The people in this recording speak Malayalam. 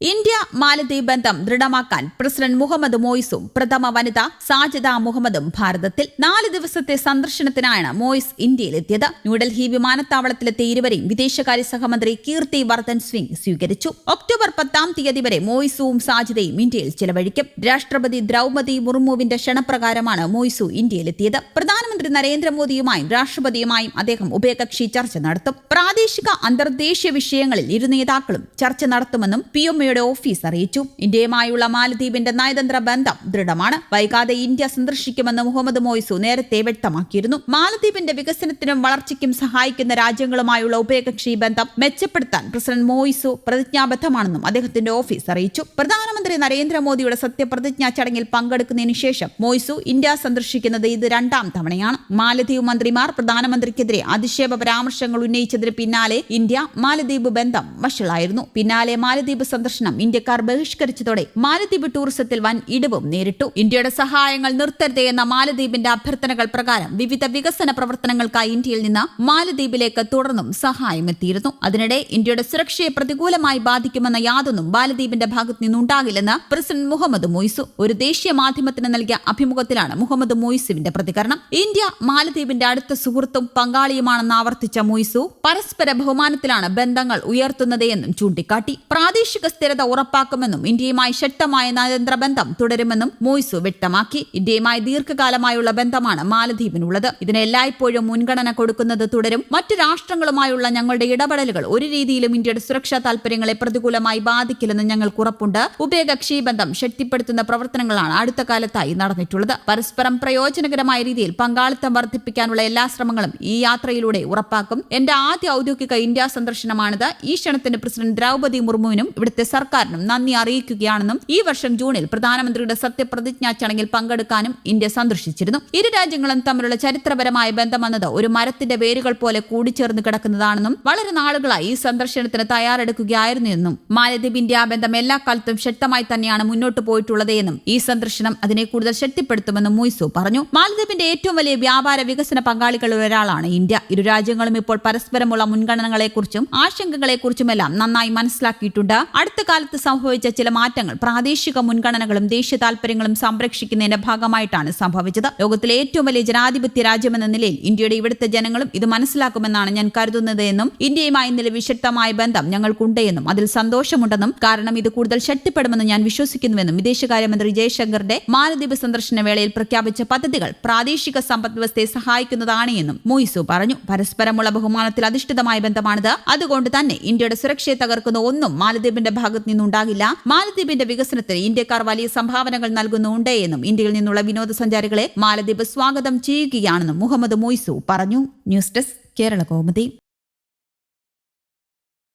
ഇന്ത്യ മാലദ്വീപ് ബന്ധം ദൃഢമാക്കാൻ പ്രസിഡന്റ് മുഹമ്മദ് മോയിസും പ്രഥമ വനിത സാജിദ മുഹമ്മദും ഭാരതത്തിൽ നാല് ദിവസത്തെ സന്ദർശനത്തിനാണ് മോയിസ് ഇന്ത്യയിലെത്തിയത്. ന്യൂഡൽഹി വിമാനത്താവളത്തിലെത്തിയ ഇരുവരെയും വിദേശകാര്യ സഹമന്ത്രി കീർത്തി വർദ്ധൻ സിംഗ് സ്വീകരിച്ചു. ഒക്ടോബർ പത്താം തീയതി വരെ മോയിസുവും സാജിദയും ഇന്ത്യയിൽ ചിലവഴിക്കും. രാഷ്ട്രപതി ദ്രൗപദി മുർമുവിന്റെ ക്ഷണപ്രകാരമാണ് മോയിസു ഇന്ത്യയിലെത്തിയത്. പ്രധാനമന്ത്രി നരേന്ദ്രമോദിയുമായും രാഷ്ട്രപതിയുമായും അദ്ദേഹം ഉഭയകക്ഷി ചർച്ച നടത്തും. പ്രാദേശിക അന്തർദേശീയ വിഷയങ്ങളിൽ ഇരു നേതാക്കളും ചർച്ച നടത്തുമെന്നും പി എയുടെ ഓഫീസ് അറിയിച്ചു. ഇന്ത്യയുമായുള്ള മാലദ്വീപിന്റെ നയതന്ത്ര ബന്ധം ദൃഢമാണ്. വൈകാതെ ഇന്ത്യ സന്ദർശിക്കുമെന്ന് മുഹമ്മദ് മോയിസു നേരത്തെ വ്യക്തമാക്കിയിരുന്നു. മാലദ്വീപിന്റെ വികസനത്തിനും വളർച്ചയ്ക്കും സഹായിക്കുന്ന രാജ്യങ്ങളുമായുള്ള ഉഭയകക്ഷി ബന്ധം മെച്ചപ്പെടുത്താൻ പ്രസിഡന്റ് മോയിസു പ്രതിജ്ഞാബദ്ധമാണെന്നും അദ്ദേഹത്തിന്റെ ഓഫീസ് അറിയിച്ചു. പ്രധാനമന്ത്രി നരേന്ദ്രമോദിയുടെ സത്യപ്രതിജ്ഞാ ചടങ്ങിൽ പങ്കെടുക്കുന്നതിന് ശേഷം മോയിസു ഇന്ത്യ സന്ദർശിക്കുന്നത് ഇത് രണ്ടാം തവണയാണ്. മാലദ്വീപ് മന്ത്രിമാർ പ്രധാനമന്ത്രിക്കെതിരെ അധിക്ഷേപ പരാമർശങ്ങൾ ഉന്നയിച്ചതിന് പിന്നാലെ ഇന്ത്യ മാലദ്വീപ് ബന്ധം വഷളായിരുന്നു. പിന്നാലെ മാലദ്വീപ് സന്ദർശനം ഇന്ത്യക്കാർ ബഹിഷ്കരിച്ചതോടെ മാലദ്വീപ് ടൂറിസത്തിൽ വൻ ഇടിവും നേരിട്ടു. ഇന്ത്യയുടെ സഹായങ്ങൾ നിർത്തരുതെയെന്ന മാലദ്വീപിന്റെ അഭ്യർത്ഥനകൾ പ്രകാരം വിവിധ വികസന പ്രവർത്തനങ്ങൾക്കായി ഇന്ത്യയിൽ നിന്ന് മാലദ്വീപിലേക്ക് തുടർന്നും സഹായം എത്തിയിരുന്നു. അതിനിടെ ഇന്ത്യയുടെ സുരക്ഷയെ പ്രതികൂലമായി ബാധിക്കുമെന്ന യാതൊന്നും മാലദ്വീപിന്റെ ഭാഗത്ത് നിന്നുണ്ടാകില്ലെന്ന് പ്രസിഡന്റ് മുഹമ്മദ് മൊയ്സു ഒരു ദേശീയ മാധ്യമത്തിന് നൽകിയ അഭിമുഖത്തിലാണ് മുഹമ്മദ് മൊയ്സുവിന്റെ പ്രതികരണം. ഇന്ത്യ മാലദ്വീപിന്റെ അടുത്ത സുഹൃത്തും പങ്കാളിയുമാണെന്ന് ആവർത്തിച്ച മൊയ്സു പരസ്പര ബഹുമാനത്തിലാണ് ബന്ധങ്ങൾ ഉയർത്തുന്നത് എന്നും ചൂണ്ടിക്കാട്ടി. പ്രാദേശിക സ്ഥിരത ഉറപ്പാക്കുമെന്നും ഇന്ത്യയുമായി ശക്തമായ നയതന്ത്ര ബന്ധം തുടരുമെന്നും മോയ്സു വ്യക്തമാക്കി. ഇന്ത്യയുമായി ദീർഘകാലമായുള്ള ബന്ധമാണ് മാലദ്വീപിനുള്ളത്. ഇതിന് എല്ലായ്പ്പോഴും മുൻഗണന കൊടുക്കുന്നത് തുടരും. മറ്റു രാഷ്ട്രങ്ങളുമായുള്ള ഞങ്ങളുടെ ഇടപെടലുകൾ ഒരു രീതിയിലും ഇന്ത്യയുടെ സുരക്ഷാ താൽപര്യങ്ങളെ പ്രതികൂലമായി ബാധിക്കില്ലെന്ന് ഞങ്ങൾക്ക് ഉറപ്പുണ്ട്. ഉഭയകക്ഷി ബന്ധം ശക്തിപ്പെടുത്തുന്ന പ്രവർത്തനങ്ങളാണ് അടുത്ത കാലത്തായി നടന്നിട്ടുള്ളത്. പരസ്പരം പ്രയോജനകരമായ രീതിയിൽ പങ്കാളിത്തം വർദ്ധിപ്പിക്കാനുള്ള എല്ലാ ശ്രമങ്ങളും ഈ യാത്രയിലൂടെ ഉറപ്പാക്കും. എന്റെ ആദ്യ ഔദ്യോഗിക ഇന്ത്യ സന്ദർശനമാണിത്. ഈ ക്ഷണത്തിന് പ്രസിഡന്റ് ദ്രൗപദി മുർമുവിനും ഇവിടുത്തെ സർക്കാരിനും നന്ദി അറിയിക്കുകയാണെന്നും ഈ വർഷം ജൂണിൽ പ്രധാനമന്ത്രിയുടെ സത്യപ്രതിജ്ഞാ ചടങ്ങിൽ പങ്കെടുക്കാനും ഇന്ത്യ സന്ദർശിച്ചിരുന്നു. ഇരു രാജ്യങ്ങളും തമ്മിലുള്ള ചരിത്രപരമായ ബന്ധമെന്നത് ഒരു മരത്തിന്റെ വേരുകൾ പോലെ കൂടിച്ചേർന്ന് കിടക്കുന്നതാണെന്നും വളരെ നാളുകളായി ഈ സന്ദർശനത്തിന് തയ്യാറെടുക്കുകയായിരുന്നു എന്നും മാലദ്വീപ് ഇന്ത്യ ബന്ധം എല്ലാ കാലത്തും ശക്തമായി തന്നെയാണ് മുന്നോട്ട് പോയിട്ടുള്ളതെന്നും ഈ സന്ദർശനം അതിനെ കൂടുതൽ ശക്തിപ്പെടുത്തുമെന്നും മുയ്സു പറഞ്ഞു. മാലദ്വീപിന്റെ ഏറ്റവും വലിയ വ്യാപാര വികസന പങ്കാളികളിൽ ഒരാളാണ് ഇന്ത്യ. ഇരു രാജ്യങ്ങളും ഇപ്പോൾ പരസ്പരമുള്ള മുൻഗണനകളെക്കുറിച്ചും ആശങ്കകളെക്കുറിച്ചുമെല്ലാം നന്നായി മനസ്സിലാക്കിയിട്ടുണ്ട്. അടുത്ത കാലത്ത് സംഭവിച്ച ചില മാറ്റങ്ങൾ പ്രാദേശിക മുൻഗണനകളും ദേശീയ താൽപര്യങ്ങളും സംരക്ഷിക്കുന്നതിന്റെ ഭാഗമായിട്ടാണ് സംഭവിച്ചത്. ലോകത്തിലെ ഏറ്റവും വലിയ ജനാധിപത്യ രാജ്യമെന്ന നിലയിൽ ഇന്ത്യയുടെ ഇവിടുത്തെ ജനങ്ങളും ഇത് മനസ്സിലാക്കുമെന്നാണ് ഞാൻ കരുതുന്നത് എന്നും ഇന്ത്യയുമായി നില വിശക്തമായ ബന്ധം ഞങ്ങൾക്കുണ്ട് എന്നും അതിൽ സന്തോഷമുണ്ടെന്നും കാരണം ഇത് കൂടുതൽ ശക്തിപ്പെടുമെന്ന് ഞാൻ വിശ്വസിക്കുന്നുവെന്നും വിദേശകാര്യമന്ത്രി ജയശങ്കറിന്റെ മാലദ്വീപ് സന്ദർശന വേളയിൽ പ്രഖ്യാപിച്ച പദ്ധതികൾ പ്രാദേശിക സമ്പദ് വ്യവസ്ഥയെ സഹായിക്കുന്നതാണ് എന്നും മൊയ്സു പറഞ്ഞു. പരസ്പരമുള്ള ബഹുമാനത്തിൽ അധിഷ്ഠിതമായ ബന്ധമാണിത്. അതുകൊണ്ട് തന്നെ ഇന്ത്യയുടെ സുരക്ഷയെ തകർക്കുന്ന ഒന്നും മാലദ്വീപിന്റെ ഭാഗത്ത് നിന്നുണ്ടാകില്ല. മാലദ്വീപിന്റെ വികസനത്തിന് ഇന്ത്യക്കാർ വലിയ സംഭാവനകൾ നൽകുന്നുണ്ട് എന്നും ഇന്ത്യയിൽ നിന്നുള്ള വിനോദസഞ്ചാരികളെ മാലദ്വീപ് സ്വാഗതം ചെയ്യുകയാണെന്നും മുഹമ്മദ് മൊയ്സു പറഞ്ഞു. News desk Kerala Kaumudi